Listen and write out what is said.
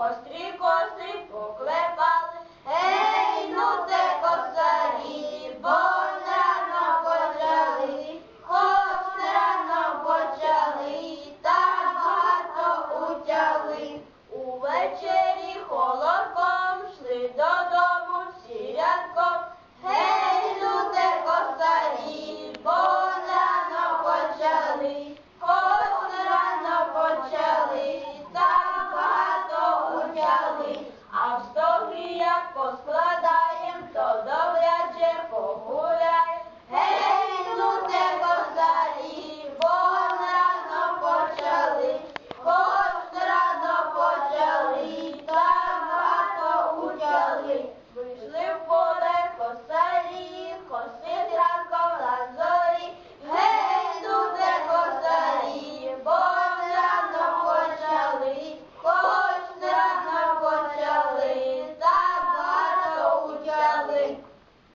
гострі коси покле.